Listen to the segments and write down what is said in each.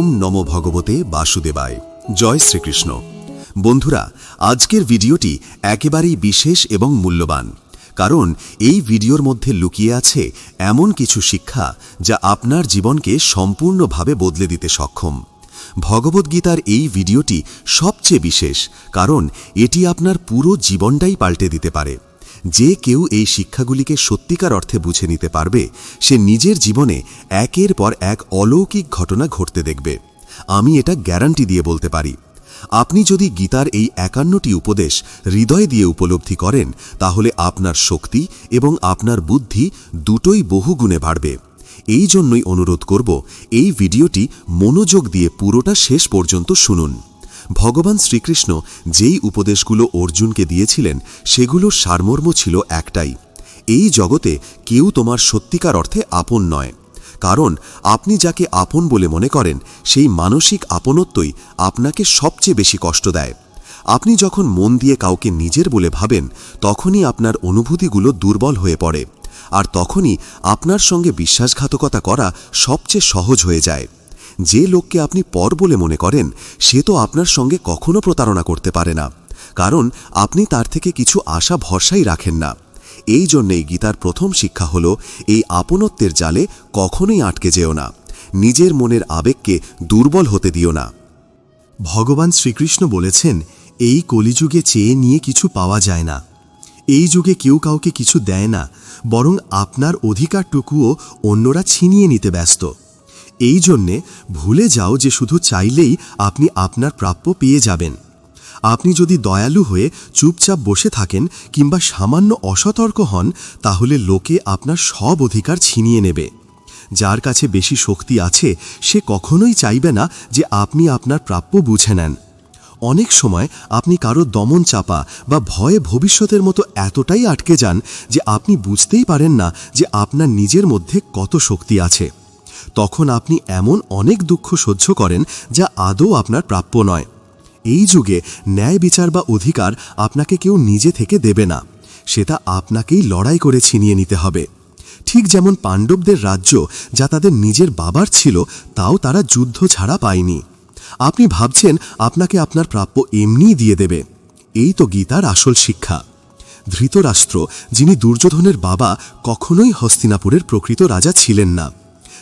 ওম নম ভগবতে বাসুদেবায়। জয় শ্রীকৃষ্ণ। বন্ধুরা, আজকের ভিডিওটি একেবারেই বিশেষ এবং মূল্যবান, কারণ এই ভিডিওর মধ্যে লুকিয়ে আছে এমন কিছু শিক্ষা যা আপনার জীবনকে সম্পূর্ণভাবে বদলে দিতে সক্ষম। ভগবদ্গীতার এই ভিডিওটি সবচেয়ে বিশেষ, কারণ এটি আপনার পুরো জীবনটাই পাল্টে দিতে পারে। যে কেউ এই শিক্ষাগুলিকে সত্যিকার অর্থে বুঝে নিতে পারবে, সে নিজের জীবনে একের পর এক অলৌকিক ঘটনা ঘটতে দেখবে। আমি এটা গ্যারান্টি দিয়ে বলতে পারি। আপনি যদি গীতার এই একান্নটি উপদেশ হৃদয় দিয়ে উপলব্ধি করেন, তাহলে আপনার শক্তি এবং আপনার বুদ্ধি দুটোই বহুগুণে বাড়বে। এই জন্যই অনুরোধ করব, এই ভিডিওটি মনোযোগ দিয়ে পুরোটা শেষ পর্যন্ত শুনুন। ভগবান শ্রীকৃষ্ণ যেই উপদেশগুলো অর্জুনকে দিয়েছিলেন, সেগুলোর সারমর্ম ছিল একটাই। এই জগতে কেউ তোমার সত্যিকার অর্থে আপন নয়। কারণ আপনি যাকে আপন বলে মনে করেন, সেই মানসিক আপনত্বই আপনাকে সবচেয়ে বেশি কষ্ট দেয়। আপনি যখন মন দিয়ে কাউকে নিজের বলে ভাবেন, তখনই আপনার অনুভূতিগুলো দুর্বল হয়ে পড়ে, আর তখনই আপনার সঙ্গে বিশ্বাসঘাতকতা করা সবচেয়ে সহজ হয়ে যায়। যে লোককে আপনি পর বলে মনে করেন, সে তো আপনার সঙ্গে কখনো প্রতারণা করতে পারে না। কারণ আপনি তার থেকে কিছু আশা ভরসাই রাখেন না। এই জন্যেই গীতার প্রথম শিক্ষা হল, এই আপনত্বের জালে কখনোই আটকে যেও না। নিজের মনের আবেগকে দুর্বল হতে দিও না। ভগবান শ্রীকৃষ্ণ বলেছেন, এই কলিযুগে চেয়ে নিয়ে কিছু পাওয়া যায় না। এই যুগে কেউ কাউকে কিছু দেয় না, বরং আপনার অধিকারটুকুও অন্যরা ছিনিয়ে নিতে ব্যস্ত। এই জন্যে ভুলে যাও যে শুধু চাইলেই আপনি আপনার প্রাপ্য পেয়ে যাবেন। আপনি যদি দয়ালু হয়ে চুপচাপ বসে থাকেন কিংবা সামান্য অসতর্ক হন, তাহলে লোকে আপনার সব অধিকার ছিনিয়ে নেবে। যার কাছে বেশি শক্তি আছে, সে কখনোই চাইবে না যে আপনি আপনার প্রাপ্য বুঝে নেন। অনেক সময় আপনি কারও দমন চাপা বা ভয়ে ভবিষ্যতের মতো এতটাই আটকে যান যে আপনি বুঝতেই পারেন না যে আপনার নিজের মধ্যে কত শক্তি আছে। তখন আপনি এমন অনেক দুঃখ সহ্য করেন যা আদৌ আপনার প্রাপ্য নয়। এই যুগে ন্যায় বিচার বা অধিকার আপনাকে কেউ নিজে থেকে দেবে না। সেটা আপনাকেই লড়াই করে ছিনিয়ে নিতে হবে। ঠিক যেমন পাণ্ডবদের রাজ্য যা তাদের নিজের বাবার ছিল, তাও তারা যুদ্ধ ছাড়া পায়নি। আপনি ভাবছেন আপনাকে আপনার প্রাপ্য এমনিই দিয়ে দেবে। এই তো গীতার আসল শিক্ষা। ধৃতরাষ্ট্র, যিনি দুর্যোধনের বাবা, কখনোই হস্তিনাপুরের প্রকৃত রাজা ছিলেন না।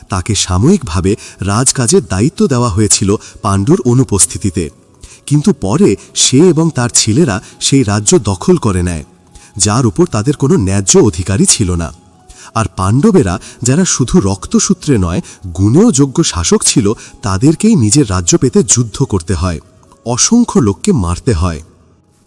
তাকে সাময়িকভাবে রাজকাজের দায়িত্ব দেওয়া হয়েছিল পাণ্ডুর অনুপস্থিতিতে। কিন্তু পরে সে এবং তার ছেলেরা সেই রাজ্য দখল করে নেয়, যার উপর তাদের কোনো ন্যায্য অধিকারই ছিল না। আর পাণ্ডবেরা যারা শুধু রক্তসূত্রে নয়, গুণেও যোগ্য শাসক ছিল, তাদেরকেই নিজের রাজ্য পেতে যুদ্ধ করতে হয়, অসংখ্য লোককে মারতে হয়।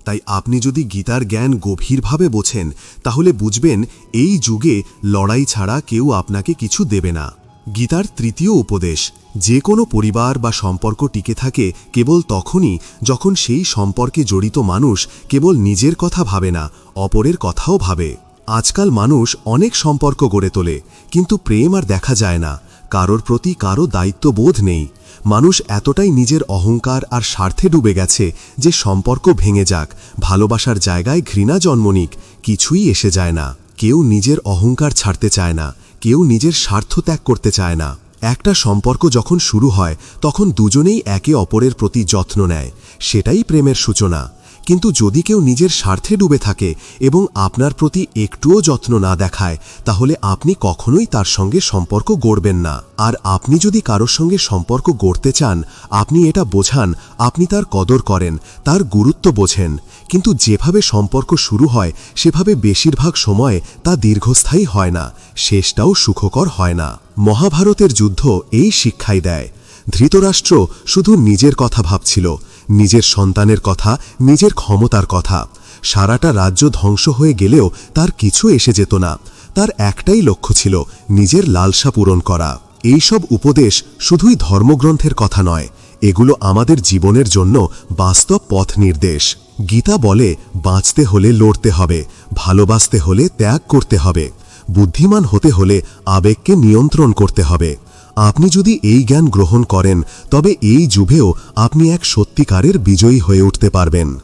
তাই আপনি যদি গীতার জ্ঞান গভীরভাবে বোঝেন, তাহলে বুঝবেন এই যুগে লড়াই ছাড়া কেউ আপনাকে কিছু দেবে না। গীতার তৃতীয় উপদেশ, যে কোনো পরিবার বা সম্পর্ক টিকে থাকে কেবল তখনই যখন সেই সম্পর্কে জড়িত মানুষ কেবল নিজের কথা ভাবে না, অপরের কথাও ভাবে। আজকাল মানুষ অনেক সম্পর্ক গড়ে তোলে, কিন্তু প্রেম আর দেখা যায় না, কারোর প্রতি কারও দায়িত্ববোধ নেই। মানুষ এতটাই নিজের অহংকার আর স্বার্থে ডুবে গেছে যে সম্পর্ক ভেঙে যাক, ভালোবাসার জায়গায় ঘৃণা জন্ম নিক, কিছুই এসে যায় না, কেউ নিজের অহংকার ছাড়তে চায় না কেউ নিজের স্বার্থ ত্যাগ করতে চায় না। একটা সম্পর্ক যখন শুরু হয়, তখন দুজনেই একে অপরের প্রতি যত্ন নেয়। সেটাই প্রেমের সূচনা। কিন্তু যদি কেউ নিজের স্বার্থে ডুবে থাকে এবং আপনার প্রতি একটুও যত্ন না দেখায়, তাহলে আপনি কখনোই তার সঙ্গে সম্পর্ক গড়বেন না। আর আপনি যদি কারোর সঙ্গে সম্পর্ক গড়তে চান, আপনি এটা বোঝান, আপনি তার কদর করেন, তার গুরুত্ব বোঝেন। কিন্তু যেভাবে সম্পর্ক শুরু হয়, সেভাবে বেশিরভাগ সময় তা দীর্ঘস্থায়ী হয় না, শেষটাও সুখকর হয় না। মহাভারতের যুদ্ধ এই শিক্ষাই দেয়। ধৃতরাষ্ট্র শুধু নিজের কথা ভাবছিল নিজের সন্তানের কথা, নিজের ক্ষমতার কথা। সারাটা রাজ্য ধ্বংস হয়ে গেলেও তার কিছু এসে যেত না। তার একটাই লক্ষ্য ছিল নিজের লালসা পূরণ করা। এইসব উপদেশ শুধুই ধর্মগ্রন্থের কথা নয়, এগুলো আমাদের জীবনের জন্য বাস্তব পথ নির্দেশ। গীতা বলে, বাঁচতে হলে লড়তে হবে, ভালোবাসতে হলে ত্যাগ করতে হবে, বুদ্ধিমান হতে হলে আবেগকে নিয়ন্ত্রণ করতে হবে। আপনি যদি এই জ্ঞান গ্রহণ করেন, তবে এই যুগেও আপনি এক সত্যিকারের বিজয়ী হয়ে উঠতে পারবেন।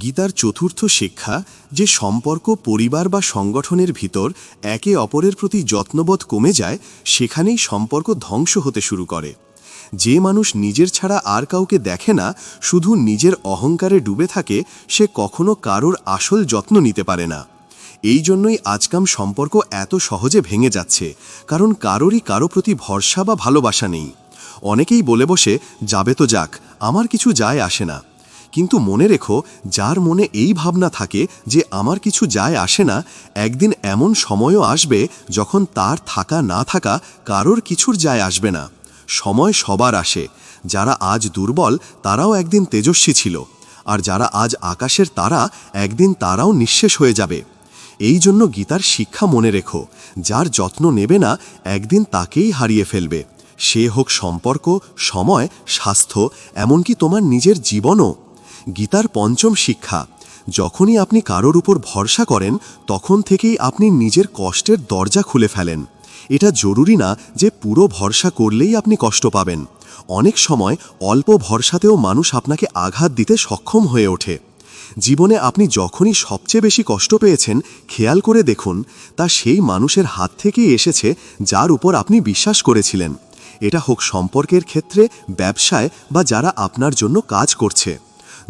গীতার চতুর্থ শিক্ষা যে সম্পর্ক পরিবার বা সংগঠনের ভিতর একে অপরের প্রতি যত্নবোধ কমে যায়, সেখানেই সম্পর্ক ধ্বংস হতে শুরু করে। যে মানুষ নিজের ছাড়া আর কাউকে দেখে না, শুধু নিজের অহংকারে ডুবে থাকে, সে কখনো কারোর আসল যত্ন নিতে পারে না। এই জন্যই আজকাম সম্পর্ক এত সহজে ভেঙে যাচ্ছে, কারণ কারোরই কারও প্রতি ভরসা বা ভালোবাসা নেই। অনেকেই বলে বসে, যাবে তো যাক, আমার কিছু যায় আসে না। কিন্তু মনে রেখো, যার মনে এই ভাবনা থাকে যে আমার কিছু যায় আসে না, একদিন এমন সময়ও আসবে যখন তার থাকা না থাকা কারোর কিছুর যায় আসবে না। সময় সবার আসে। যারা আজ দুর্বল, তারাও একদিন তেজস্বী ছিল। আর যারা আজ আকাশের তারা, একদিন তারাও নিঃশেষ হয়ে যাবে। এই জন্য গীতার শিক্ষা মনে রেখো, যার যত্ন নেবে না, একদিন তাকেই হারিয়ে ফেলবে। সে হোক সম্পর্ক, সময়, স্বাস্থ্য, এমনকি তোমার নিজের জীবনও। গীতার পঞ্চম শিক্ষা, যখনই আপনি কারোর উপর ভরসা করেন, তখন থেকেই আপনি নিজের কষ্টের দরজা খুলে ফেলেন। এটা জরুরি না যে পুরো ভরসা করলেই আপনি কষ্ট পাবেন। অনেক সময় অল্প ভরসাতেও মানুষ আপনাকে আঘাত দিতে সক্ষম হয়ে ওঠে। জীবনে আপনি যখনই সবচেয়ে বেশি কষ্ট পেয়েছেন, খেয়াল করে দেখুন, তা সেই মানুষের হাত থেকেই এসেছে যার উপর আপনি বিশ্বাস করেছিলেন। এটা হোক সম্পর্কের ক্ষেত্রে, ব্যবসায় বা যারা আপনার জন্য কাজ করছে।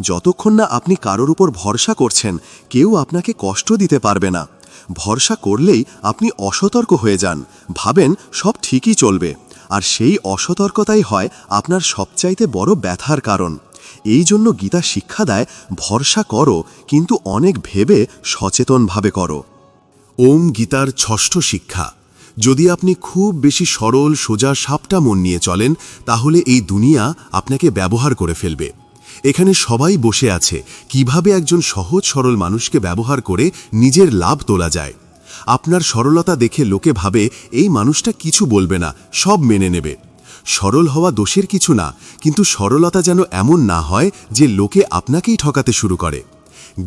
যতক্ষণ না আপনি কারোর উপর ভরসা করছেন, কেউ আপনাকে কষ্ট দিতে পারবে না। ভরসা করলেই আপনি অসতর্ক হয়ে যান। ভাবেন সব ঠিকই চলবে। আর সেই অসতর্কতাই হয় আপনার সবচাইতে বড় ব্যথার কারণ। এই জন্য গীতা শিক্ষা দেয়, ভরসা করো, কিন্তু অনেক ভেবে সচেতনভাবে করো। ওম গীতার ষষ্ঠ শিক্ষা। যদি আপনি খুব বেশি সরল, সোজা সাপটা মন নিয়ে চলেন, তাহলে এই দুনিয়া আপনাকে ব্যবহার করে ফেলবে। এখানে সবাই বসে আছে, কীভাবে একজন সহজ সরল মানুষকে ব্যবহার করে নিজের লাভ তোলা যায়। আপনার সরলতা দেখে লোকে ভাবে, এই মানুষটা কিছু বলবে না, সব মেনে নেবে। সরল হওয়া দোষের কিছু না, কিন্তু সরলতা যেন এমন না হয় যে লোকে আপনাকেই ঠকাতে শুরু করে।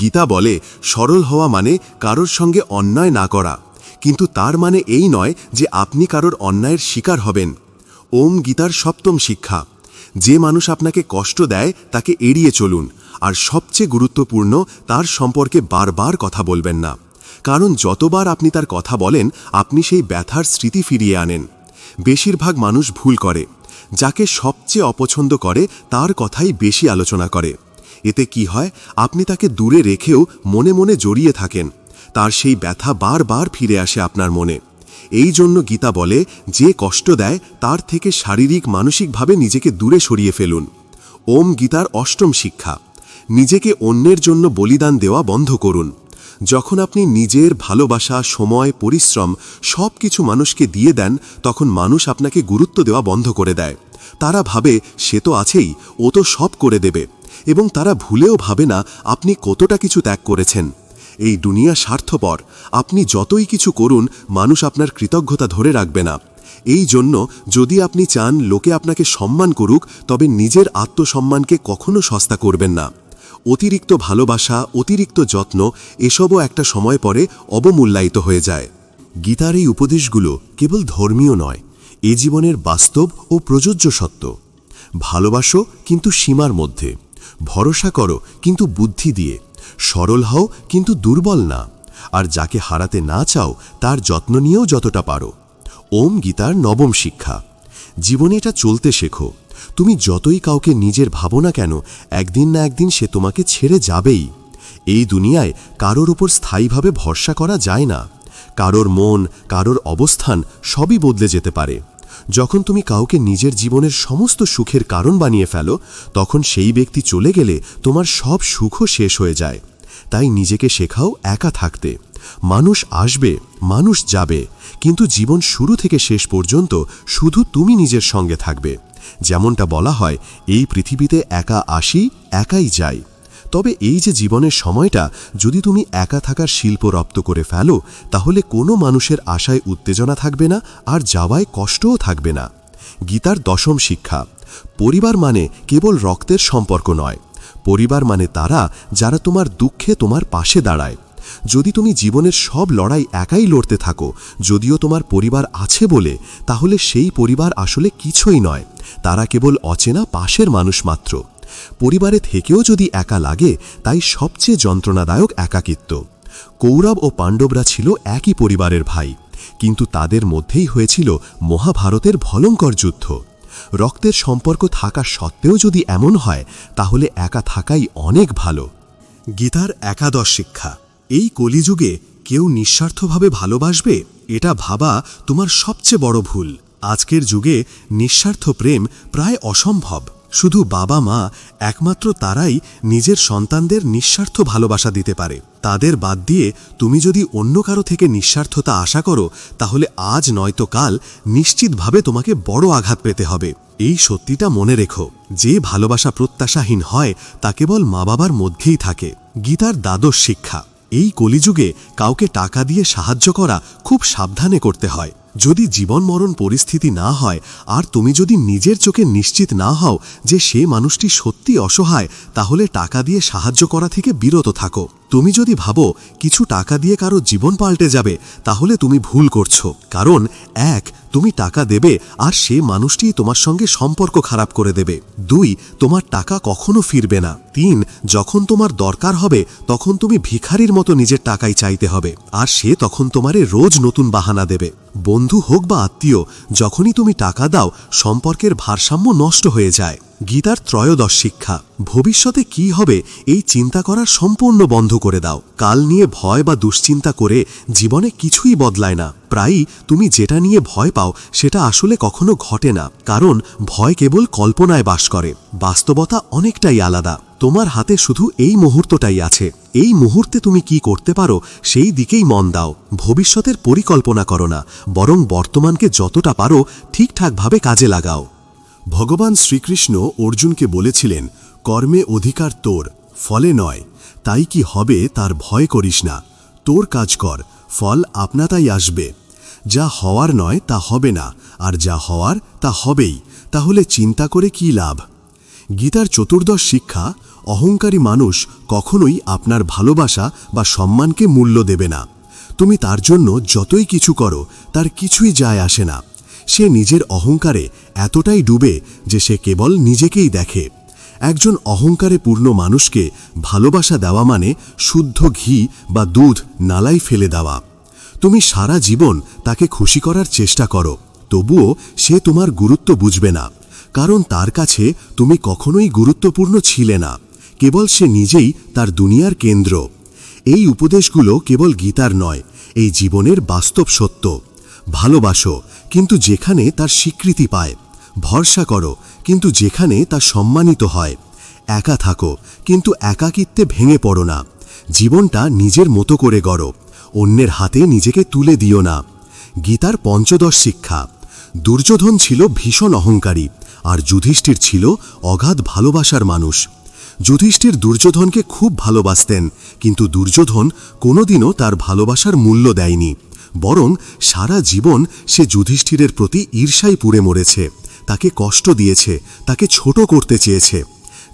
গীতা বলে, সরল হওয়া মানে কারোর সঙ্গে অন্যায় না করা, কিন্তু তার মানে এই নয় যে আপনি কারোর অন্যায়ের শিকার হবেন। ওম গীতার সপ্তম শিক্ষা, যে মানুষ আপনাকে কষ্ট দেয়, তাকে এড়িয়ে চলুন, আর সবচেয়ে গুরুত্বপূর্ণ, তার সম্পর্কে বারবার কথা বলবেন না, কারণ যতবার আপনি তার কথা বলেন, আপনি সেই ব্যথার স্মৃতি ফিরিয়ে আনেন। বেশিরভাগ মানুষ ভুল করে। যাকে সবচেয়ে অপছন্দ করে, তার কথাই বেশি আলোচনা করে। এতে কি হয়, আপনি তাকে দূরে রেখেও মনে মনে জড়িয়ে থাকেন। তার সেই ব্যথা বারবার ফিরে আসে আপনার মনে। এই জন্য গীতা বলে, যে কষ্ট দেয়, তার থেকে শারীরিক, মানসিকভাবে নিজেকে দূরে সরিয়ে ফেলুন। ওম গীতার অষ্টম শিক্ষা। নিজেকে অন্যের জন্য বলিদান দেওয়া বন্ধ করুন। যখন আপনি নিজের ভালোবাসা, সময়, পরিশ্রম সব কিছু মানুষকে দিয়ে দেন, তখন মানুষ আপনাকে গুরুত্ব দেওয়া বন্ধ করে দেয়। তারা ভাবে, সে তো আছেই, ও তো সব করে দেবে। এবং তারা ভুলেও ভাবে না, আপনি কতটা কিছু ত্যাগ করেছেন। এই দুনিয়া স্বার্থপর। আপনি যতই কিছু করুন, মানুষ আপনার কৃতজ্ঞতা ধরে রাখবে না। এই জন্য যদি আপনি চান, লোকে আপনাকে সম্মান করুক, তবে নিজের আত্মসম্মানকে কখনো সস্তা করবেন না। অতিরিক্ত ভালোবাসা, অতিরিক্ত যত্ন, এসবও একটা সময় পরে অবমূল্যায়িত হয়ে যায়। গীতার এই উপদেশগুলো কেবল ধর্মীয় নয়, এ জীবনের বাস্তব ও প্রযোজ্য সত্য। ভালোবাসো কিন্তু সীমার মধ্যে, ভরসা করো কিন্তু বুদ্ধি দিয়ে, সরল হও কিন্তু দুর্বল না, আর যাকে হারাতে না চাও, তার যত্ন নিয়েও যতটা পারো। ওম গীতার নবম শিক্ষা। জীবনে এটা চলতে শেখো। তুমি যতই কাউকে নিজের ভাবো না কেন, একদিন না একদিন সে তোমাকে ছেড়ে যাবেই। এই দুনিয়ায় কারোর উপর স্থায়ীভাবে ভরসা করা যায় না। কারোর মন, কারোর অবস্থান সবই বদলে যেতে পারে। যখন তুমি কাউকে নিজের জীবনের সমস্ত সুখের কারণ বানিয়ে ফেলো, তখন সেই ব্যক্তি চলে গেলে তোমার সব সুখও শেষ হয়ে যায়। তাই নিজেকে শেখাও একা থাকতে। মানুষ আসবে, মানুষ যাবে, কিন্তু জীবন শুরু থেকে শেষ পর্যন্ত শুধু তুমি নিজের সঙ্গে থাকবে। যেমনটা বলা হয়, এই পৃথিবীতে একা আসি, একাই যাই। তবে এই যে জীবনের সময়টা, যদি তুমি একা থাকার শিল্প রপ্ত করে ফেলো, তাহলে কোনো মানুষের আশায় উত্তেজনা থাকবে না, আর যাওয়ায় কষ্টও থাকবে না। গীতার দশম শিক্ষা, পরিবার মানে কেবল রক্তের সম্পর্ক নয়। পরিবার মানে তারা, যারা তোমার দুঃখে তোমার পাশে দাঁড়ায়। যদি তুমি জীবনের সব লড়াই একাই লড়তে থাকো, যদিও তোমার পরিবার আছে বলে, তাহলে সেই পরিবার আসলে কিছুই নয়। তারা কেবল অচেনা পাশের মানুষ মাত্র। পরিবারে থেকেও যদি একা লাগে, তাই সবচেয়ে যন্ত্রণাদায়ক একাকিত্ব। কৌরব ও পাণ্ডবরা ছিল একই পরিবারের ভাই, কিন্তু তাদের মধ্যেই হয়েছিল মহাভারতের ভলঙ্কর যুদ্ধ। রক্তের সম্পর্ক থাকা সত্ত্বেও যদি এমন হয়, তাহলে একা থাকাই অনেক ভালো। গীতার একাদশ শিক্ষা। এই কলিযুগে কেউ নিঃস্বার্থভাবে ভালোবাসবে? এটা ভাবা তোমার সবচেয়ে বড় ভুল। আজকের যুগে নিঃস্বার্থ প্রেম প্রায় অসম্ভব। শুধু বাবা মা, একমাত্র তারাই নিজের সন্তানদের নিঃস্বার্থ ভালোবাসা দিতে পারে। তাদের বাদ দিয়ে তুমি যদি অন্য কারও থেকে নিঃস্বার্থতা আশা করো, তাহলে আজ নয়তো কাল নিশ্চিতভাবে তোমাকে বড় আঘাত পেতে হবে। এই সত্যিটা মনে রেখো, যে ভালোবাসা প্রত্যাশাহীন হয়, তা কেবল মা বাবার মধ্যেই থাকে। গীতার দ্বাদশ শিক্ষা। এই কলিযুগে কাউকে টাকা দিয়ে সাহায্য করা খুব সাবধানে করতে হয়। যদি জীবন মরণ পরিস্থিতি না হয়, আর তুমি যদি নিজের চোখে নিশ্চিত না হও যে সে মানুষটি সত্যি অসহায়, তাহলে টাকা দিয়ে সাহায্য করা থেকে বিরত থাকো। তুমি যদি ভাবো কিছু টাকা দিয়ে কারও জীবন পাল্টে যাবে, তাহলে তুমি ভুল করছ। কারণ, এক, তুমি টাকা দেবে আর সে মানুষটি তোমার সঙ্গে সম্পর্ক খারাপ করে দেবে। দুই, তোমার টাকা কখনো ফিরবে না। তিন, যখন তোমার দরকার হবে, তখন তুমি ভিখারির মতো নিজের টাকাই চাইতে হবে। আর সে তখন তোমারে রোজ নতুন বাহানা দেবে। বন্ধু হোক বা আত্মীয়, যখনই তুমি টাকা দাও, সম্পর্কের ভারসাম্য নষ্ট হয়ে যায়। গীতার ত্রয়োদশ শিক্ষা, ভবিষ্যতে কি হবে এই চিন্তা করা সম্পূর্ণ বন্ধ করে দাও। কাল নিয়ে ভয় বা দুশ্চিন্তা করে জীবনে কিছুই বদলায় না। প্রায়ই তুমি যেটা নিয়ে ভয় পাও সেটা আসলে কখনো ঘটে না, কারণ ভয় কেবল কল্পনায় বাস করে। বাস্তবতা অনেকটাই আলাদা। তোমার হাতে শুধু এই মুহূর্তটাই আছে। এই মুহূর্তে তুমি কি করতে পারো সেই দিকেই মন দাও। ভবিষ্যতের পরিকল্পনা করো না, বরং বর্তমানকে যতটা পারো ঠিকঠাকভাবে কাজে লাগাও। ভগবান শ্রীকৃষ্ণ অর্জুনকে বলেছিলেন, কর্মে অধিকার তোর, ফলে নয়। তাই কি হবে তার ভয় করিস না। তোর কাজ কর, ফল আপনাতাই আসবে। যা হওয়ার নয় তা হবে না, আর যা হওয়ার তা হবেই। তাহলে চিন্তা করে কি লাভ? গীতার চতুর্দশ শিক্ষা, অহংকারী মানুষ কখনোই আপনার ভালোবাসা বা সম্মানকে মূল্য দেবে না। তুমি তার জন্য যতই কিছু করো, তার কিছুই যায় আসে না। সে নিজের অহংকারে এতটাই ডুবে যে সে কেবল নিজেকেই দেখে। একজন অহংকারে পূর্ণ মানুষকে ভালোবাসা দেওয়া মানে শুদ্ধ ঘি বা দুধ নালাই ফেলে দেওয়া। তুমি সারা জীবন তাকে খুশি করার চেষ্টা করো, তবুও সে তোমার গুরুত্ব বুঝবে না, কারণ তার কাছে তুমি কখনোই গুরুত্বপূর্ণ ছিলে না, কেবল সে নিজেই তার দুনিয়ার কেন্দ্র। এই উপদেশগুলো কেবল গীতার নয়, এই জীবনের বাস্তব সত্য। ভালোবাসো কিন্তু যেখানে তার স্বীকৃতি পায়, ভরসা করো, কিন্তু যেখানে তা সম্মানিত হয়। একা থাকো, কিন্তু একাকিত্বে ভেঙে পড়ো না। জীবনটা নিজের মতো করে গড়ো, অন্যের হাতে নিজেকে তুলে দিও না। গীতার পঞ্চদশ শিক্ষা, দুর্যোধন ছিল ভীষণ অহংকারী, আর যুধিষ্ঠির ছিল অগাধ ভালোবাসার মানুষ। যুধিষ্ঠির দুর্যোধনকে খুব ভালোবাসতেন, কিন্তু দুর্যোধন কোনোদিনও তার ভালোবাসার মূল্য দেয়নি। বরং সারা জীবন সে যুধিষ্ঠিরের প্রতি ঈর্ষাই পুড়ে মরেছে, তাকে কষ্ট দিয়েছে, তাকে ছোট করতে চেয়েছে।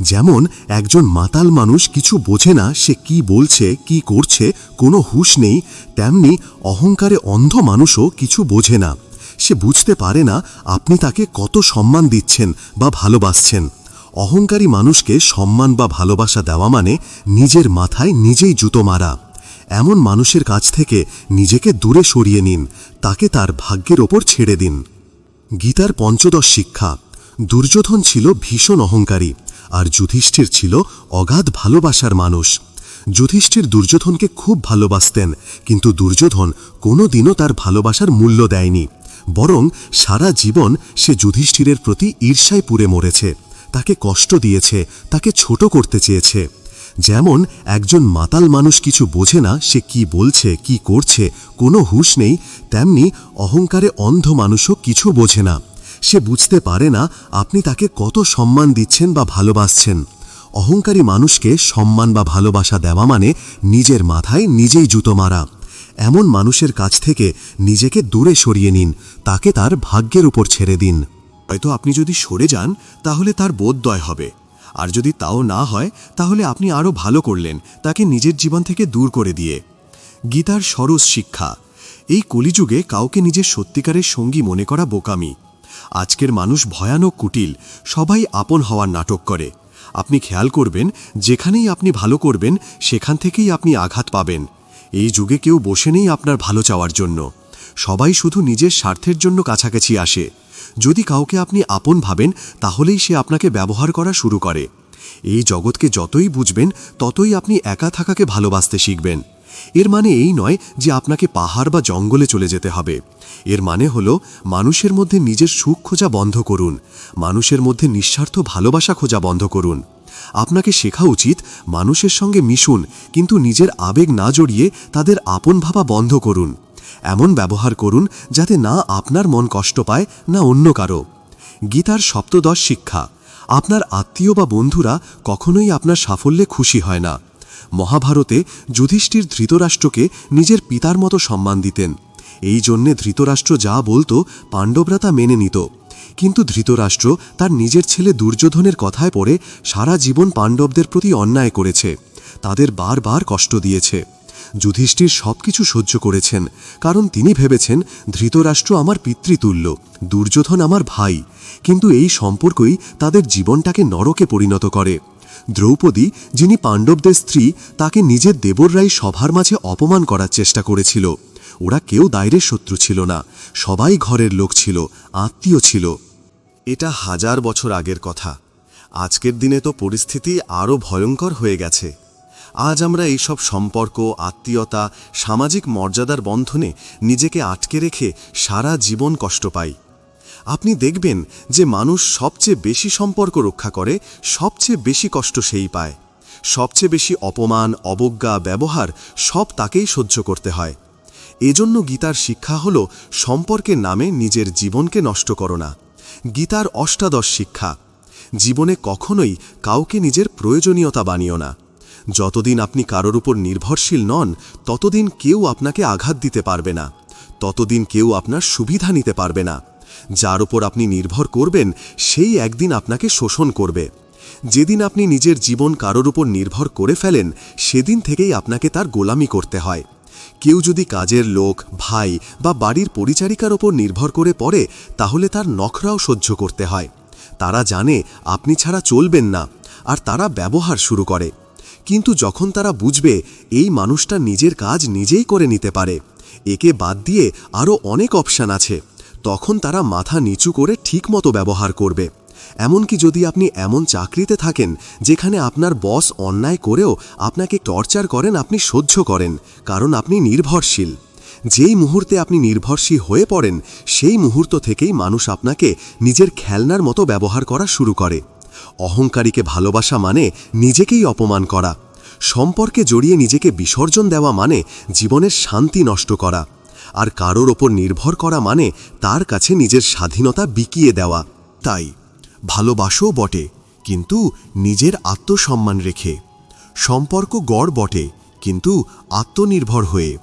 যেমন একজন মাতাল মানুষ কিছু বোঝে না সে কি বলছে, কি করছে, কোনো হুঁশ নেই, তেমনি অহংকারে অন্ধ মানুষও কিছু বোঝে না। সে বুঝতে পারে না আপনি তাকে কত সম্মান দিচ্ছেন বা ভালোবাসছেন। অহংকারী মানুষকে সম্মান বা ভালোবাসা দেওয়া মানে নিজের মাথায় নিজেই জুতো মারা। এমন মানুষের কাছ থেকে নিজেকে দূরে সরিয়ে নিন, তাকে তার ভাগ্যের ওপর ছেড়ে দিন। গীতার পঞ্চদশ শিক্ষা, দুর্যোধন ছিল ভীষণ অহংকারী, আর যুধিষ্ঠির ছিল অগাধ ভালোবাসার মানুষ। যুধিষ্ঠির দুর্যোধনকে খুব ভালোবাসতেন, কিন্তু দুর্যোধন কোনোদিনও তার ভালোবাসার মূল্য দেয়নি, বরং সারা জীবন সে যুধিষ্ঠিরের প্রতি ঈর্ষায় পুড়ে মরেছে, তাকে কষ্ট দিয়েছে, তাকে ছোট করতে চেয়েছে। যেমন, একজন মাতাল মানুষ কিছু বোঝে না, সে কি বলছে, কি করছে, কোনো হুঁশ নেই, তেমনি অহংকারে অন্ধ মানুষও কিছু বোঝে না। সে বুঝতে পারে না, আপনি তাকে কত সম্মান দিচ্ছেন বা ভালোবাসছেন। অহংকারী মানুষকে সম্মান বা ভালোবাসা দেওয়া মানে নিজের মাথায় নিজেই জুতো মারা। এমন মানুষের কাছ থেকে নিজেকে দূরে সরিয়ে নিন, তাকে তার ভাগ্যের উপর ছেড়ে দিন। হয়তো আপনি যদি সরে যান, তাহলে তার বোধদয় হবে। আর যদি তাও না হয়, তাহলে আপনি আরও ভালো করলেন, তাকে নিজের জীবন থেকে দূর করে দিয়ে। গীতার সরস শিক্ষা। এই কলিযুগে কাউকে নিজের সত্যিকারের সঙ্গী মনে করা বোকামি। আজকের মানুষ ভয়ানক কুটিল, সবাই আপন হওয়ার নাটক করে। আপনি খেয়াল করবেন, যেখানেই আপনি ভালো করবেন, সেখান থেকেই আপনি আঘাত পাবেন। এই যুগে কেউ বসে নেই আপনার ভালো চাওয়ার জন্য। সবাই শুধু নিজের স্বার্থের জন্য কাছাকাছি আসে। যদি কাউকে আপনি আপন ভাবেন, তাহলেই সে আপনাকে ব্যবহার করা শুরু করে। এই জগৎকে যতই বুঝবেন, ততই আপনি একা থাকাকে ভালোবাসতে শিখবেন। এর মানে এই নয় যে আপনাকে পাহাড় বা জঙ্গলে চলে যেতে হবে। এর মানে হল, মানুষের মধ্যে নিজের সুখ খোঁজা বন্ধ করুন। মানুষের মধ্যে নিঃস্বার্থ ভালোবাসা খোঁজা বন্ধ করুন। আপনাকে শেখা উচিত, মানুষের সঙ্গে মিশুন, কিন্তু নিজের আবেগ না জড়িয়ে তাদের আপন ভাবা বন্ধ করুন। এমন ব্যবহার করুন যাতে না আপনার মন কষ্ট পায়, না অন্য কারও। গীতার সপ্তদশ শিক্ষা, আপনার আত্মীয় বা বন্ধুরা কখনোই আপনার সাফল্যে খুশি হয় না। মহাভারতে যুধিষ্ঠির ধৃতরাষ্ট্রকে নিজের পিতার মতো সম্মান দিতেন। এই জন্যে ধৃতরাষ্ট্র যা বলতো, পাণ্ডবরা তা মেনে নিত। কিন্তু ধৃতরাষ্ট্র তার নিজের ছেলে দুর্যোধনের কথায় পড়ে সারা জীবন পাণ্ডবদের প্রতি অন্যায় করেছে। তাদের বারবার কষ্ট দিয়েছে। যুধিষ্ঠির সবকিছু সহ্য করেছেন, কারণ তিনি ভেবেছেন ধৃতরাষ্ট্র আমার পিতৃতুল্য, দুর্যোধন আমার ভাই, কিন্তু এই সম্পর্কই তাদের জীবনটাকে নরকে পরিণত করে। দ্রৌপদী, যিনি পাণ্ডবদের স্ত্রী, তাকে নিজের দেবররাই সভার মাঝে অপমান করার চেষ্টা করেছিল। ওরা কেউ দায়ের শত্রু ছিল না, সবাই ঘরের লোক ছিল, আত্মীয় ছিল। এটা হাজার বছর আগের কথা। আজকের দিনে তো পরিস্থিতি আরও ভয়ঙ্কর হয়ে গেছে। আজ আমরা এইসব সম্পর্ক, আত্মীয়তা, সামাজিক মর্যাদার বন্ধনে নিজেকে আটকে রেখে সারা জীবন কষ্ট পাই। আপনি দেখবেন যে মানুষ সবচেয়ে বেশি সম্পর্ক রক্ষা করে, সবচেয়ে বেশি কষ্ট সেই পায়। সবচেয়ে বেশি অপমান, অবজ্ঞা, ব্যবহার সব তাকেই সহ্য করতে হয়। এজন্য গীতার শিক্ষা হল, সম্পর্কের নামে নিজের জীবনকে নষ্ট করো না। গীতার অষ্টাদশ শিক্ষা, জীবনে কখনোই কাউকে নিজের প্রয়োজনীয়তা বানিও না। যতদিন আপনি কারোর উপর নির্ভরশীল নন, ততদিন কেউ আপনাকে আঘাত দিতে পারবে না। ততদিন কেউ আপনার সুবিধা নিতে পারবে না। যার উপর আপনি নির্ভর করবেন, সেই একদিন আপনাকে শোষণ করবে। যেদিন আপনি নিজের জীবন কারোর উপর নির্ভর করে ফেলেন, সেদিন থেকেই আপনাকে তার গোলামি করতে হয়। কেউ যদি কাজের লোক, ভাই বা বাড়ির পরিচারিকার ওপর নির্ভর করে পড়ে, তাহলে তার নখরাও সহ্য করতে হয়। তারা জানে, আপনি ছাড়া চলবেন না, আর তারা ব্যবহার শুরু করে। কিন্তু যখন তারা বুঝবে, এই মানুষটা নিজের কাজ নিজেই করে নিতে পারে। একে বাদ দিয়ে আরও অনেক অপশান আছে। তখন তারা মাথা নিচু করে ঠিকমতো ব্যবহার করবে। এমনকি যদি আপনি এমন চাকরিতে থাকেন, যেখানে আপনার বস অন্যায় করেও আপনাকে টর্চার করেন, আপনি সহ্য করেন, কারণ আপনি নির্ভরশীল। যেই মুহূর্তে আপনি নির্ভরশীল হয়ে পড়েন, সেই মুহূর্ত থেকেই মানুষ আপনাকে নিজের খেলনার মতো ব্যবহার করা শুরু করে। অহংকারীকে ভালোবাসা মানে নিজেকেই অপমান করা। সম্পর্কে জড়িয়ে নিজেকে বিসর্জন দেওয়া মানে জীবনের শান্তি নষ্ট করা। আর কারোর ওপর নির্ভর করা মানে তার কাছে নিজের স্বাধীনতা বিকিয়ে দেওয়া। তাই, ভালোবাসও বটে, কিন্তু নিজের আত্মসম্মান রেখে। সম্পর্ক গড় বটে, কিন্তু আত্মনির্ভর হয়ে।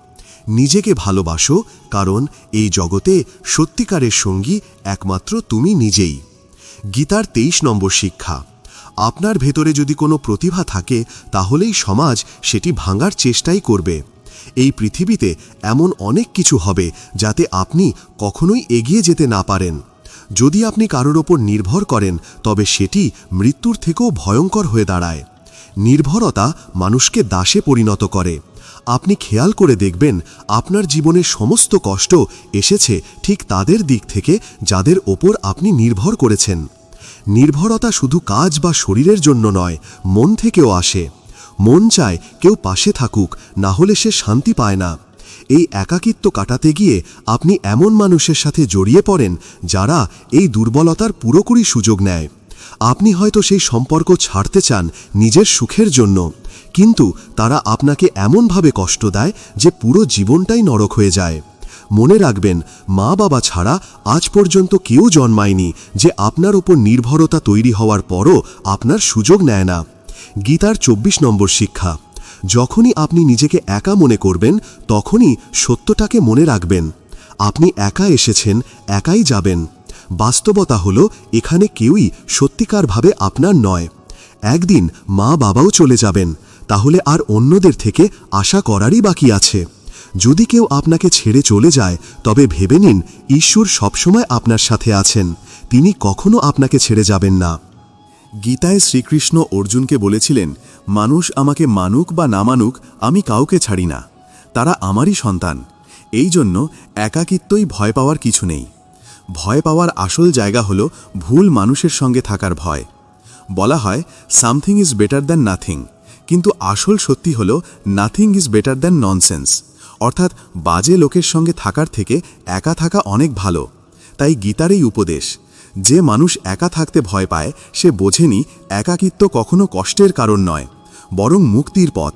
নিজেকে ভালোবাসো, কারণ এই জগতে সত্যিকারের সঙ্গী একমাত্র তুমি নিজেই। গীতার তেইশ নম্বর শিক্ষা। আপনার ভেতরে যদি কোনো প্রতিভা থাকে, তাহলেই সমাজ সেটি ভাঙার চেষ্টাই করবে। এই পৃথিবীতে এমন অনেক কিছু হবে, যাতে আপনি কখনোই এগিয়ে যেতে না পারেন। যদি আপনি কারোর ওপর নির্ভর করেন, তবে সেটি মৃত্যুর থেকেও ভয়ঙ্কর হয়ে দাঁড়ায়। নির্ভরতা মানুষকে দাসে পরিণত করে। আপনি খেয়াল করে দেখবেন আপনার জীবনের সমস্ত কষ্ট এসেছে ঠিক তাদের দিক থেকে যাদের ওপর আপনি নির্ভর করেছেন। নির্ভরতা শুধু কাজ বা শরীরের জন্য নয়, মন থেকেও আসে। মন চায় কেউ পাশে থাকুক, না হলে সে শান্তি পায় না। এই একাকিত্ব কাটাতে গিয়ে আপনি এমন মানুষের সাথে জড়িয়ে পড়েন যারা এই দুর্বলতার পুরোপুরি সুযোগ নেয়। আপনি হয়তো সেই সম্পর্ক ছাড়তে চান নিজের সুখের জন্য। কিন্তু তারা আপনাকে এমনভাবে কষ্ট দেয় যে পুরো জীবনটাই নরক হয়ে যায়। মনে রাখবেন, মা বাবা ছাড়া আজ পর্যন্ত কেউ জন্মায়নি যে আপনার ওপর নির্ভরতা তৈরি হওয়ার পরও আপনার সুযোগ নেয় না। গীতার চব্বিশ নম্বর শিক্ষা, যখনই আপনি নিজেকে একা মনে করবেন, তখনই সত্যটাকে মনে রাখবেন। আপনি একা এসেছেন, একাই যাবেন। বাস্তবতা হল, এখানে কেউই সত্যিকারভাবে আপনার নয়। একদিন মা বাবাও চলে যাবেন তাহলে আর অন্যদের থেকে আশা করারই বাকি আছে। যদি কেউ আপনাকে ছেড়ে চলে যায়, তবে ভেবে নিন, ঈশ্বর সবসময় আপনার সাথে আছেন। তিনি কখনো আপনাকে ছেড়ে যাবেন না। গীতায় শ্রীকৃষ্ণ অর্জুনকে বলেছিলেন, মানুষ আমাকে মানুক বা না মানুক, আমি কাউকে ছাড়ি না। তারা আমারই সন্তান। এই জন্য একাকিত্বই ভয় পাওয়ার কিছু নেই। ভয় পাওয়ার আসল জায়গা হল ভুল মানুষের সঙ্গে থাকার ভয়। বলা হয়, something is better than nothing. কিন্তু আসল সত্যি হল nothing is better than nonsense অর্থাৎ, বাজে লোকের সঙ্গে থাকার থেকে একা থাকা অনেক ভালো। তাই গীতার এই উপদেশ, যে মানুষ একা থাকতে ভয় পায়, সে বোঝেনি একাকিত্ব কখনো কষ্টের কারণ নয়, বরং মুক্তির পথ।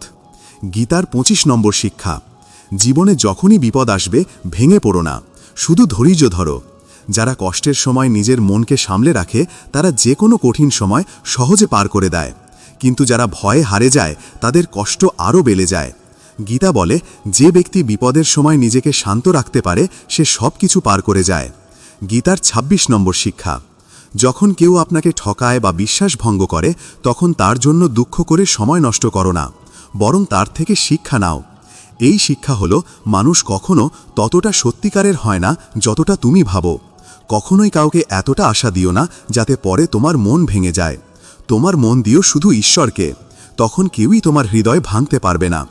গীতার পঁচিশ নম্বর শিক্ষা, জীবনে যখনই বিপদ আসবে, ভেঙে পড়ো না, শুধু ধৈর্য ধরো। যারা কষ্টের সময় নিজের মনকে সামলে রাখে, তারা যে কোনো কঠিন সময় সহজে পার করে দেয়। কিন্তু যারা ভয়ে হারে যায়, তাদের কষ্ট আরও বেড়ে যায়। গীতা বলে, যে ব্যক্তি বিপদের সময় নিজেকে শান্ত রাখতে পারে, সে সব কিছু পার করে যায়। গীতার ২৬ নম্বর শিক্ষা, যখন কেউ আপনাকে ঠকায় বা বিশ্বাস ভঙ্গ করে, তখন তার জন্য দুঃখ করে সময় নষ্ট করো না, বরং তার থেকে শিক্ষা নাও। এই শিক্ষা হলো, মানুষ কখনো ততটা সত্যিকারের হয় না যতটা তুমি ভাবো। কখনোই কাউকে এতটা আশা দিও না, যাতে পরে তোমার মন ভেঙে যায়। তোমার মন দিও শুধু ঈশ্বরকে। তখন কেউই তোমার হৃদয় ভাঙতে পারবে না।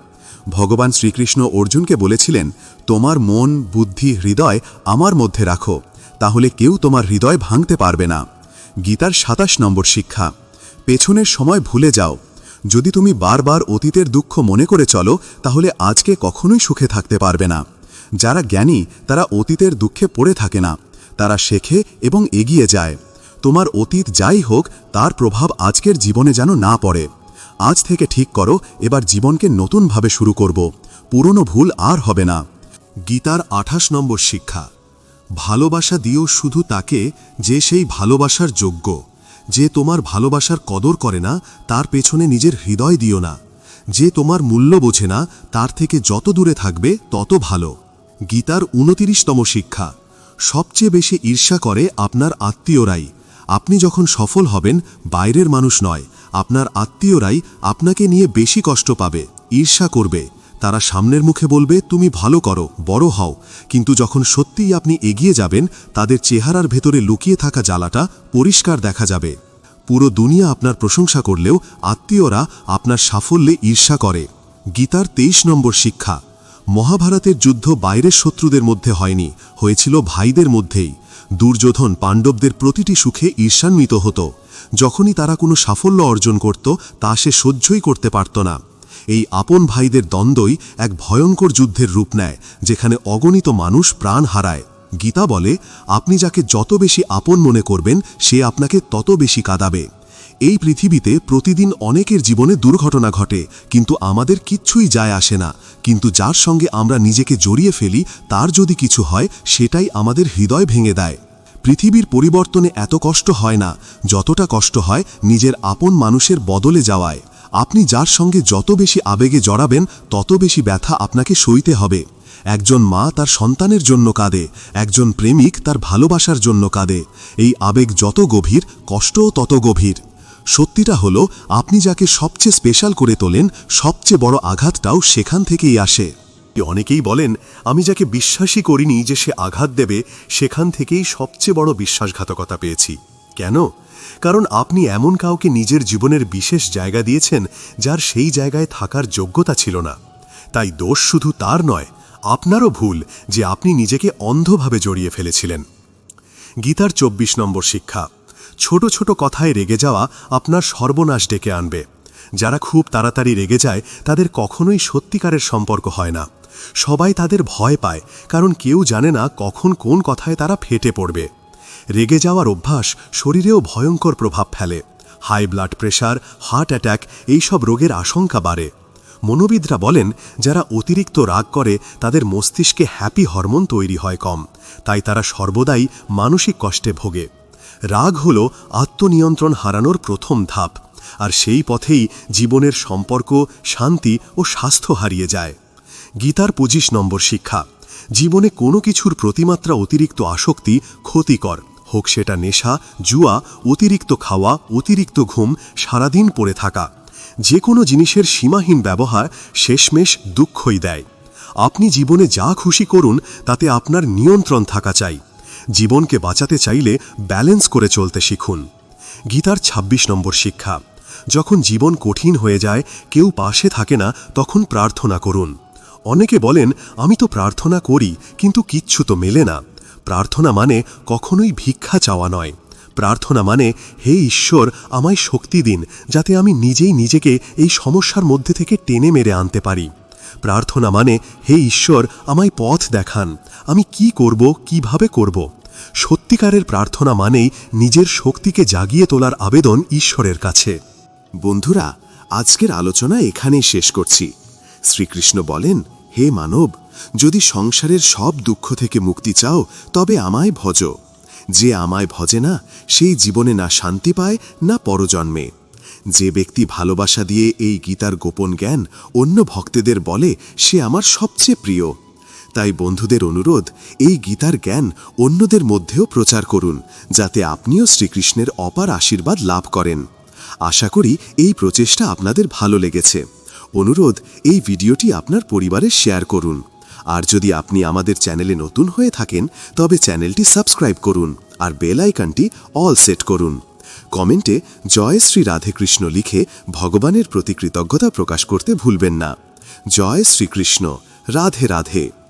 ভগবান শ্রীকৃষ্ণ অর্জুনকে বলেছিলেন, তোমার মন, বুদ্ধি, হৃদয় আমার মধ্যে রাখো, তাহলে কেউ তোমার হৃদয় ভাঙতে পারবে না। গীতার সাতাশ নম্বর শিক্ষা, পেছনের সময় ভুলে যাও। যদি তুমি বারবার অতীতের দুঃখ মনে করে চলো, তাহলে আজকে কখনোই সুখে থাকতে পারবে না। যারা জ্ঞানী, তারা অতীতের দুঃখে পড়ে থাকে না। তারা শেখে এবং এগিয়ে যায়। তোমার অতীত যাই হোক, তার প্রভাব আজকের জীবনে যেন না পড়ে। আজ থেকে ঠিক করো, এবার জীবনকে নতুনভাবে শুরু করব। পুরনো ভুল আর হবে না। গীতার আঠাশ নম্বর শিক্ষা। ভালোবাসা দিও শুধু তাকে যে সেই ভালোবাসার যোগ্য। যে তোমার ভালোবাসার কদর করে না, তার পেছনে নিজের হৃদয় দিও না। যে তোমার মূল্য বোঝে না, তার থেকে যত দূরে থাকবে, তত ভালো। গীতার উনতিরিশতম শিক্ষা। সবচেয়ে বেশি ঈর্ষা করে আপনার আত্মীয়রাই। আপনি যখন সফল হবেন, বাইরের মানুষ নয়, আপনার আত্মীয়রাই আপনাকে নিয়ে বেশি কষ্ট পাবে, ঈর্ষা করবে। তারা সামনের মুখে বলবে, তুমি ভালো করো, বড় হও। কিন্তু যখন সত্যিই আপনি এগিয়ে যাবেন, তাদের চেহারার ভেতরে লুকিয়ে থাকা জ্বালাটা পরিষ্কার দেখা যাবে। পুরো দুনিয়া আপনার প্রশংসা করলেও আত্মীয়রা আপনার সাফল্যে ঈর্ষা করে। গীতার তেইশ নম্বর শিক্ষা, মহাভারতের যুদ্ধ বাইরের শত্রুদের মধ্যে হয়নি, হয়েছিল ভাইদের মধ্যেই। দুর্যোধন পাণ্ডবদের প্রতিটি সুখে ঈর্ষান্বিত হতো। যখনই তারা কোনো সাফল্য অর্জন করত, তা সে সহ্যই করতে পারত না। এই আপন ভাইদের দ্বন্দ্বই এক ভয়ঙ্কর যুদ্ধের রূপ নেয়, যেখানে অগণিত মানুষ প্রাণ হারায়। গীতা বলে, আপনি যাকে যত বেশি আপন মনে করবেন, সে আপনাকে তত বেশি কাঁদাবে। এই পৃথিবীতে প্রতিদিন অনেকের জীবনে দুর্ঘটনা ঘটে, কিন্তু আমাদের কিচ্ছুই যায় আসে না। কিন্তু যার সঙ্গে আমরা নিজেকে জড়িয়ে ফেলি, তার যদি কিছু হয়, সেটাই আমাদের হৃদয় ভেঙে দেয়। পৃথিবীর পরিবর্তনে এত কষ্ট হয় না, যতটা কষ্ট হয় নিজের আপন মানুষের বদলে যাওয়ায়। আপনি যার সঙ্গে যত বেশি আবেগে জড়াবেন, তত বেশি ব্যথা আপনাকে সইতে হবে। একজন মা তার সন্তানের জন্য কাঁদে, একজন প্রেমিক তার ভালোবাসার জন্য কাঁদে। এই আবেগ যত গভীর, কষ্টও তত গভীর। সত্যিটা হলো, আপনি যাকে সবচেয়ে স্পেশাল করে তোলেন, সবচেয়ে বড় আঘাতটাও সেখান থেকেই আসে। অনেকেই বলেন, আমি যাকে বিশ্বাসই করিনি যে সে আঘাত দেবে, সেখান থেকেই সবচেয়ে বড় বিশ্বাসঘাতকতা পেয়েছি। কেন? কারণ আপনি এমন কাউকে নিজের জীবনের বিশেষ জায়গা দিয়েছেন, যার সেই জায়গায় থাকার যোগ্যতা ছিল না। তাই দোষ শুধু তার নয়, আপনারও ভুল যে আপনি নিজেকে অন্ধভাবে জড়িয়ে ফেলেছিলেন। গীতার চব্বিশ নম্বর শিক্ষা। ছোট ছোট কথায় রেগে যাওয়া আপনার সর্বনাশ ডেকে আনবে। যারা খুব তাড়াতাড়ি রেগে যায়, তাদের কখনোই সত্যিকারের সম্পর্ক হয় না। সবাই তাদের ভয় পায়, কারণ কেউ জানে না কখন কোন কথায় তারা ফেটে পড়বে। রেগে যাওয়ার অভ্যাস শরীরেও ভয়ঙ্কর প্রভাব ফেলে। High blood pressure, heart attack এইসব রোগের আশঙ্কা বাড়ে। মনোবিদরা বলেন, যারা অতিরিক্ত রাগ করে, তাদের মস্তিষ্কে হ্যাপি হরমোন তৈরি হয় কম। তাই তারা সর্বদাই মানসিক কষ্টে ভোগে। রাগ হল আত্মনিয়ন্ত্রণ হারানোর প্রথম ধাপ, আর সেই পথেই জীবনের সম্পর্ক, শান্তি ও স্বাস্থ্য হারিয়ে যায়। গীতার পঁচিশ নম্বর শিক্ষা, জীবনে কোনো কিছুর প্রতিমাত্রা অতিরিক্ত আসক্তি ক্ষতিকর, হোক সেটা নেশা, জুয়া, অতিরিক্ত খাওয়া, অতিরিক্ত ঘুম, সারাদিন পড়ে থাকা যে কোনো জিনিসের সীমাহীন ব্যবহার শেষমেশ দুঃখই দেয়। আপনি জীবনে যা খুশি করুন, তাতে আপনার নিয়ন্ত্রণ থাকা চাই। জীবনকে বাঁচাতে চাইলে ব্যালেন্স করে চলতে শিখুন। গীতার ২৬ নম্বর শিক্ষা, যখন জীবন কঠিন হয়ে যায়, কেউ পাশে থাকে না, তখন প্রার্থনা করুন। অনেকে বলেন, আমি তো প্রার্থনা করি, কিন্তু কিচ্ছু তো মেলে না। প্রার্থনা মানে কখনোই ভিক্ষা চাওয়া নয়। প্রার্থনা মানে হে ঈশ্বর, আমায় শক্তি দিন, যাতে আমি নিজেই নিজেকে এই সমস্যার মধ্যে থেকে টেনে মেরে আনতে পারি। প্রার্থনা মানে হে ঈশ্বর, আমায় পথ দেখান। আমি কি করব, কীভাবে করব? সত্যিকারের প্রার্থনা মানেই নিজের শক্তিকে জাগিয়ে তোলার আবেদন ঈশ্বরের কাছে। বন্ধুরা, আজকের আলোচনা এখানেই শেষ করছি। শ্রীকৃষ্ণ বলেন, হে মানব, যদি সংসারের সব দুঃখ থেকে মুক্তি চাও, তবে আমায় ভজ। যে আমায় ভজে না, সেই জীবনে না শান্তি পায়, না পরজন্মে। যে ব্যক্তি ভালোবাসা দিয়ে এই গীতার গোপন জ্ঞান অন্য ভক্তদের বলে, সে আমার সবচেয়ে প্রিয়। তাই বন্ধুদের অনুরোধ, এই গীতার জ্ঞান অন্যদের মধ্যেও প্রচার করুন, যাতে আপনিও শ্রীকৃষ্ণের অপার আশীর্বাদ লাভ করেন। আশা করি এই প্রচেষ্টা আপনাদের ভালো লেগেছে। অনুরোধ, এই ভিডিওটি আপনার পরিবারে শেয়ার করুন। আর যদি আপনি আমাদের চ্যানেলে নতুন হয়ে থাকেন, তবে চ্যানেলটি সাবস্ক্রাইব করুন আর বেল আইকনটি অল সেট করুন। কমেন্টে জয় শ্রী রাধেকৃষ্ণ লিখে ভগবানের প্রতি কৃতজ্ঞতা প্রকাশ করতে ভুলবেন না। জয় শ্রীকৃষ্ণ। রাধে রাধে।